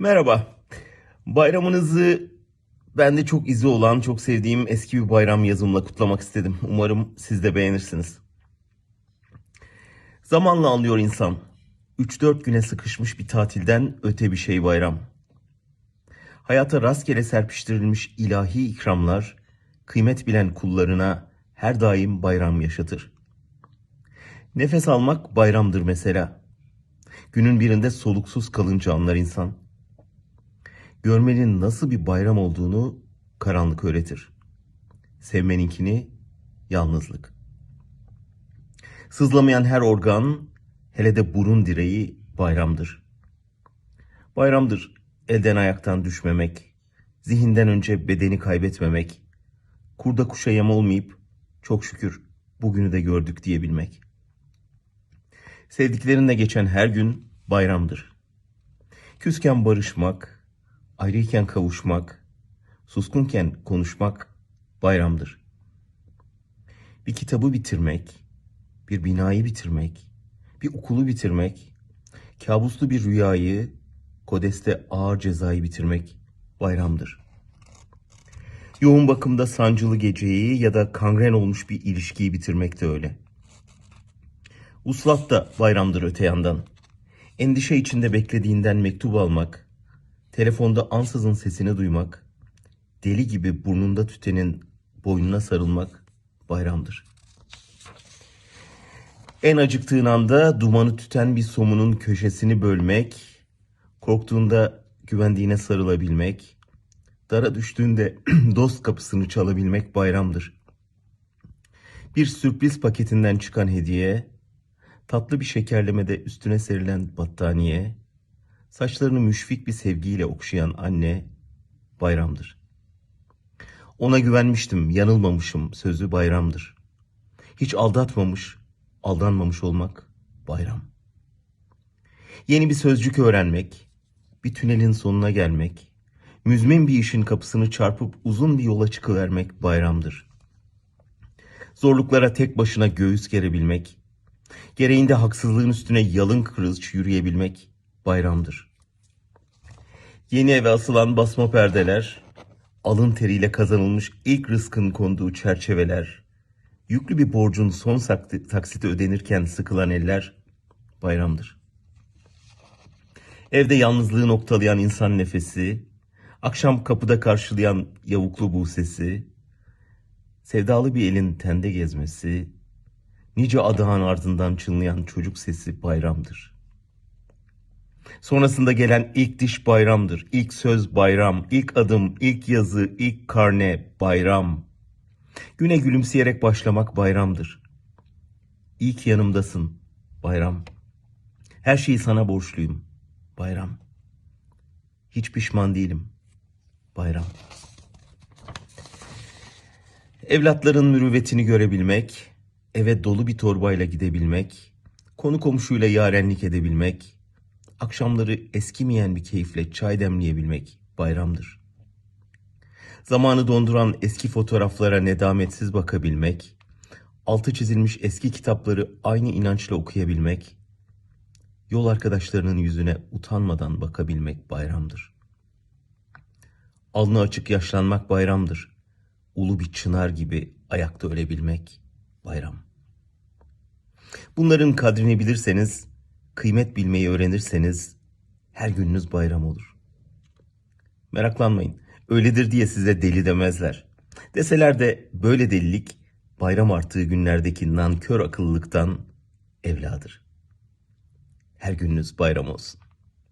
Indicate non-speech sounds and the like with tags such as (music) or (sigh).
Merhaba. Bayramınızı ben de çok izi olan, çok sevdiğim eski bir bayram yazımla kutlamak istedim. Umarım siz de beğenirsiniz. Zamanla anlıyor insan. 3-4 güne sıkışmış bir tatilden öte bir şey bayram. Hayata rastgele serpiştirilmiş ilahi ikramlar, kıymet bilen kullarına her daim bayram yaşatır. Nefes almak bayramdır mesela. Günün birinde soluksuz kalınca anlar insan. Görmenin nasıl bir bayram olduğunu karanlık öğretir. Sevmeninkini yalnızlık. Sızlamayan her organ, hele de burun direği bayramdır. Bayramdır elden ayaktan düşmemek, zihinden önce bedeni kaybetmemek, kurda kuşa yem olmayıp çok şükür bugünü de gördük diyebilmek. Sevdiklerinle geçen her gün bayramdır. Küsken barışmak, ayrıyken kavuşmak, suskunken konuşmak bayramdır. Bir kitabı bitirmek, bir binayı bitirmek, bir okulu bitirmek, kabuslu bir rüyayı, kodeste ağır cezayı bitirmek bayramdır. Yoğun bakımda sancılı geceyi ya da kangren olmuş bir ilişkiyi bitirmek de öyle. Uslat da bayramdır öte yandan. Endişe içinde beklediğinden mektup almak, telefonda ansızın sesini duymak, deli gibi burnunda tütenin boynuna sarılmak bayramdır. En acıktığın anda dumanı tüten bir somunun köşesini bölmek, korktuğunda güvendiğine sarılabilmek, dara düştüğünde (clears throat) dost kapısını çalabilmek bayramdır. Bir sürpriz paketinden çıkan hediye, tatlı bir şekerlemede üstüne serilen battaniye, saçlarını müşfik bir sevgiyle okşayan anne bayramdır. Ona güvenmiştim, yanılmamışım sözü bayramdır. Hiç aldatmamış, aldanmamış olmak bayram. Yeni bir sözcük öğrenmek, bir tünelin sonuna gelmek, müzmin bir işin kapısını çarpıp uzun bir yola çıkıvermek bayramdır. Zorluklara tek başına göğüs gerebilmek, gereğinde haksızlığın üstüne yalın kırılç yürüyebilmek bayramdır. Yeni eve asılan basma perdeler, alın teriyle kazanılmış ilk rızkın konduğu çerçeveler, yüklü bir borcun son taksiti ödenirken sıkılan eller bayramdır. Evde yalnızlığı noktalayan insan nefesi, akşam kapıda karşılayan yavuklu bu sesi, sevdalı bir elin tende gezmesi, nice adağın ardından çınlayan çocuk sesi bayramdır. Sonrasında gelen ilk diş bayramdır, ilk söz bayram, ilk adım, ilk yazı, ilk karne bayram. Güne gülümseyerek başlamak bayramdır. İyi ki yanımdasın bayram. Her şeyi sana borçluyum bayram. Hiç pişman değilim bayram. Evlatların mürüvvetini görebilmek, eve dolu bir torbayla gidebilmek, konu komşuyla yarenlik edebilmek, akşamları eskimeyen bir keyifle çay demleyebilmek bayramdır. Zamanı donduran eski fotoğraflara nedametsiz bakabilmek, altı çizilmiş eski kitapları aynı inançla okuyabilmek, yol arkadaşlarının yüzüne utanmadan bakabilmek bayramdır. Alnı açık yaşlanmak bayramdır. Ulu bir çınar gibi ayakta ölebilmek bayram. Bunların kadrini bilirseniz, kıymet bilmeyi öğrenirseniz her gününüz bayram olur. Meraklanmayın. Öyledir diye size deli demezler. Deseler de böyle delilik bayram arttığı günlerdeki nankör akıllılıktan evladır. Her gününüz bayram olsun.